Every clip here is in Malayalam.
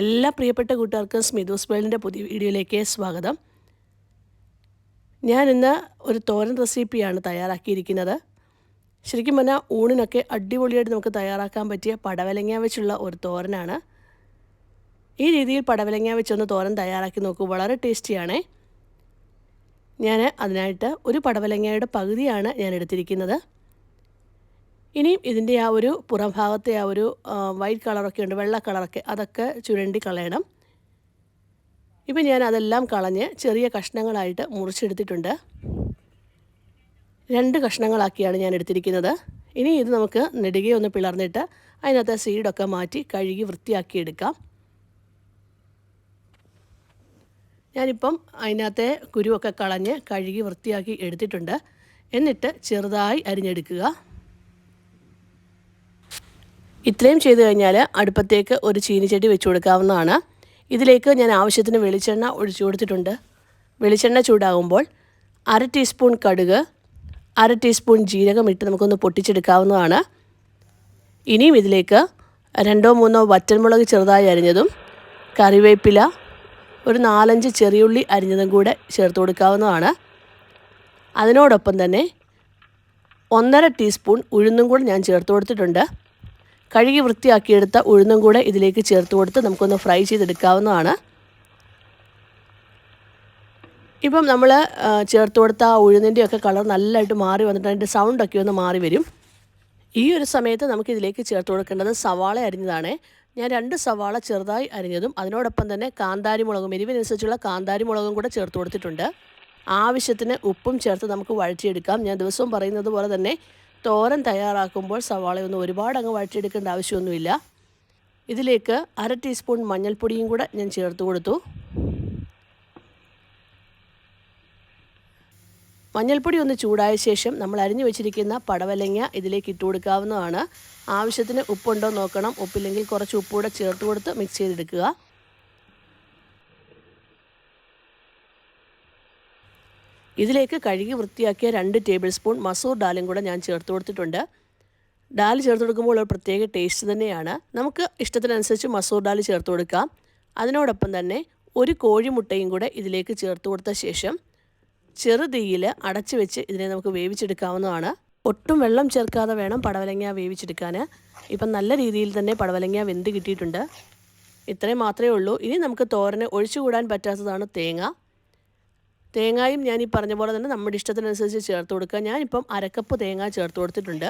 എല്ലാ പ്രിയപ്പെട്ട കൂട്ടുകാർക്കും സ്മിതോസ് വേൾഡിന്റെ പുതിയ വീഡിയോയിലേക്ക് സ്വാഗതം. ഞാൻ ഇന്ന് ഒരു തോരൻ റെസിപ്പിയാണ് തയ്യാറാക്കിയിരിക്കുന്നത്. ശരിക്കും പറഞ്ഞാൽ ഊണിനൊക്കെ അടിപൊളിയായിട്ട് നമുക്ക് തയ്യാറാക്കാൻ പറ്റിയ പടവലങ്ങ വെച്ചുള്ള ഒരു തോരനാണ്. ഈ രീതിയിൽ പടവലങ്ങ വെച്ചൊന്ന് തോരൻ തയ്യാറാക്കി നോക്കൂ. വളരെ ടേസ്റ്റിയാണേ. ഞാൻ അതിനായിട്ട് ഒരു പടവലങ്ങയുടെ പകുതിയാണ് ഞാൻ എടുത്തിരിക്കുന്നത്. ഇനിയും ഇതിന്റെ ആ ഒരു പുറം ഭാഗത്തെ ആ ഒരു വൈറ്റ് കളറൊക്കെ ഉണ്ട് വെള്ള കളറൊക്കെ അതൊക്കെ ചുരണ്ടി കളയണം. ഇപ്പം ഞാൻ അതെല്ലാം കളഞ്ഞ് ചെറിയ കഷ്ണങ്ങളായിട്ട് മുറിച്ചെടുത്തിട്ടുണ്ട്. രണ്ട് കഷ്ണങ്ങളാക്കിയാണ് ഞാൻ എടുത്തിരിക്കുന്നത്. ഇനി ഇത് നമുക്ക് നെടുകെ ഒന്ന് പിളർന്നിട്ട് അതിനകത്ത് സീഡൊക്കെ മാറ്റി കഴുകി വൃത്തിയാക്കി എടുക്കാം. ഞാനിപ്പം അതിനകത്തെ കുരുവൊക്കെ കളഞ്ഞ് കഴുകി വൃത്തിയാക്കി എടുത്തിട്ടുണ്ട്. എന്നിട്ട് ചെറുതായി അരിഞ്ഞെടുക്കുക. ഇത്രയും ചെയ്തു കഴിഞ്ഞാൽ അടുപ്പത്തേക്ക് ഒരു ചീനിച്ചട്ടി വെച്ച് കൊടുക്കാവുന്നതാണ്. ഇതിലേക്ക് ഞാൻ ആവശ്യത്തിന് വെളിച്ചെണ്ണ ഒഴിച്ചു കൊടുത്തിട്ടുണ്ട്. വെളിച്ചെണ്ണ ചൂടാകുമ്പോൾ അര ടീസ്പൂൺ കടുക് അര ടീസ്പൂൺ ജീരകം ഇട്ട് നമുക്കൊന്ന് പൊട്ടിച്ചെടുക്കാവുന്നതാണ്. ഇനിയും ഇതിലേക്ക് രണ്ടോ മൂന്നോ വറ്റൻമുളക് ചെറുതായി അരിഞ്ഞതും കറിവേപ്പില ഒരു നാലഞ്ച് ചെറിയുള്ളി അരിഞ്ഞതും കൂടെ ചേർത്ത് കൊടുക്കാവുന്നതാണ്. അതിനോടൊപ്പം തന്നെ ഒന്നര ടീസ്പൂൺ ഉഴുന്നും കൂടെ ഞാൻ ചേർത്ത് കൊടുത്തിട്ടുണ്ട്. കഴുകി വൃത്തിയാക്കിയെടുത്ത ഉഴുന്നും കൂടെ ഇതിലേക്ക് ചേർത്ത് കൊടുത്ത് നമുക്കൊന്ന് ഫ്രൈ ചെയ്തെടുക്കാവുന്നതാണ്. ഇപ്പം നമ്മൾ ചേർത്ത് കൊടുത്ത ആ ഉഴുന്നിന്റെയൊക്കെ കളർ നല്ലതായിട്ട് മാറി വന്നിട്ട് അതിന്റെ സൗണ്ടൊക്കെ ഒന്ന് മാറി വരും. ഈ ഒരു സമയത്ത് നമുക്ക് ഇതിലേക്ക് ചേർത്ത് കൊടുക്കേണ്ടത് സവാള അരിഞ്ഞതാണ്. ഞാൻ രണ്ട് സവാള ചെറുതായി അരിഞ്ഞതും അതിനോടൊപ്പം തന്നെ കാന്താരി മുളകും എരിവിനനുസരിച്ചുള്ള കാന്താരി മുളകും കൂടെ ചേർത്ത് കൊടുത്തിട്ടുണ്ട്. ആവശ്യത്തിന് ഉപ്പും ചേർത്ത് നമുക്ക് വഴറ്റിയെടുക്കാം. ഞാൻ ദിവസവും പറയുന്നത് പോലെ തന്നെ തോരൻ തയ്യാറാക്കുമ്പോൾ സവാളയൊന്നും ഒരുപാട് അങ്ങ് വഴറ്റിയെടുക്കേണ്ട ആവശ്യമൊന്നുമില്ല. ഇതിലേക്ക് അര ടീസ്പൂൺ മഞ്ഞൾപ്പൊടിയും കൂടെ ഞാൻ ചേർത്ത് കൊടുത്തു. മഞ്ഞൾപ്പൊടി ഒന്ന് ചൂടായ ശേഷം നമ്മൾ അരിഞ്ഞു വെച്ചിരിക്കുന്ന പടവലങ്ങ ഇതിലേക്ക് ഇട്ട് കൊടുക്കാവുന്നതാണ്. ആവശ്യത്തിന് ഉപ്പുണ്ടോ നോക്കണം. ഉപ്പില്ലെങ്കിൽ കുറച്ച് ഉപ്പുകൂടെ ചേർത്ത് കൊടുത്ത് മിക്സ് ചെയ്തെടുക്കുക. ഇതിലേക്ക് കഴുകി വൃത്തിയാക്കിയ രണ്ട് ടേബിൾ സ്പൂൺ മസൂർ ഡാലും കൂടെ ഞാൻ ചേർത്ത് കൊടുത്തിട്ടുണ്ട്. ഡാൽ ചേർത്ത് കൊടുക്കുമ്പോൾ ഒരു പ്രത്യേക ടേസ്റ്റ് തന്നെയാണ്. നമുക്ക് ഇഷ്ടത്തിനനുസരിച്ച് മസൂർ ഡാൽ ചേർത്ത് കൊടുക്കാം. അതിനോടൊപ്പം തന്നെ ഒരു കോഴിമുട്ടയും കൂടെ ഇതിലേക്ക് ചേർത്ത് കൊടുത്ത ശേഷം ചെറുതീയിൽ അടച്ചു വെച്ച് ഇതിനെ നമുക്ക് വേവിച്ചെടുക്കാവുന്നതാണ്. ഒട്ടും വെള്ളം ചേർക്കാതെ വേണം പടവലങ്ങ വേവിച്ചെടുക്കാൻ. ഇപ്പം നല്ല രീതിയിൽ തന്നെ പടവലങ്ങ വെന്ത് കിട്ടിയിട്ടുണ്ട്. ഇത്രയും മാത്രമേ ഉള്ളൂ. ഇനി നമുക്ക് തോരന് ഒഴിച്ചുകൂടാൻ പറ്റാത്തതാണ് തേങ്ങ. തേങ്ങയും ഞാൻ ഈ പറഞ്ഞ പോലെ തന്നെ നമ്മുടെ ഇഷ്ടത്തിനനുസരിച്ച് ചേർത്ത് കൊടുക്കുക. ഞാനിപ്പം അരക്കപ്പ് തേങ്ങ ചേർത്ത് കൊടുത്തിട്ടുണ്ട്.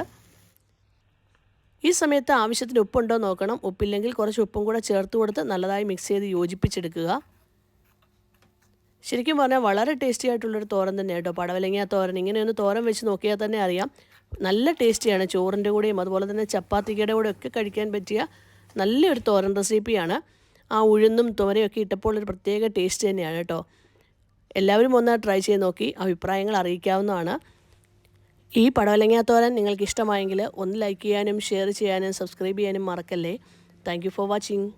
ഈ സമയത്ത് ആവശ്യത്തിന് ഉപ്പുണ്ടോ നോക്കണം. ഉപ്പില്ലെങ്കിൽ കുറച്ച് ഉപ്പും കൂടെ ചേർത്ത് കൊടുത്ത് നല്ലതായി മിക്സ് ചെയ്ത് യോജിപ്പിച്ചെടുക്കുക. ശരിക്കും പറഞ്ഞാൽ വളരെ ടേസ്റ്റി ആയിട്ടുള്ളൊരു തോരൻ തന്നെ കേട്ടോ പടവലങ്ങ തോരൻ. ഇങ്ങനെയൊന്ന് തോരൻ വെച്ച് നോക്കിയാൽ തന്നെ അറിയാം. നല്ല ടേസ്റ്റിയാണ് ചോറിന്റെ കൂടെയും അതുപോലെ തന്നെ ചപ്പാത്തിക്കയുടെ കൂടെ ഒക്കെ കഴിക്കാൻ പറ്റിയ നല്ലൊരു തോരൻ റെസിപ്പിയാണ് ആ ഉഴുന്നും തോരയൊക്കെ ഇട്ടപ്പോൾ ഒരു പ്രത്യേക ടേസ്റ്റ് തന്നെയാണ് കേട്ടോ എല്ലാവരും ഒന്ന് ട്രൈ ചെയ്ത് നോക്കി. അഭിപ്രായങ്ങൾ അറിയിക്കാവുന്നതാണ്. ഈ പടവലങ്ങാത്തോരൻ നിങ്ങൾക്ക് ഇഷ്ടമായെങ്കിൽ ഒന്ന് ലൈക്ക് ചെയ്യാനും ഷെയർ ചെയ്യാനും സബ്സ്ക്രൈബ് ചെയ്യാനും മറക്കല്ലേ. Thank for watching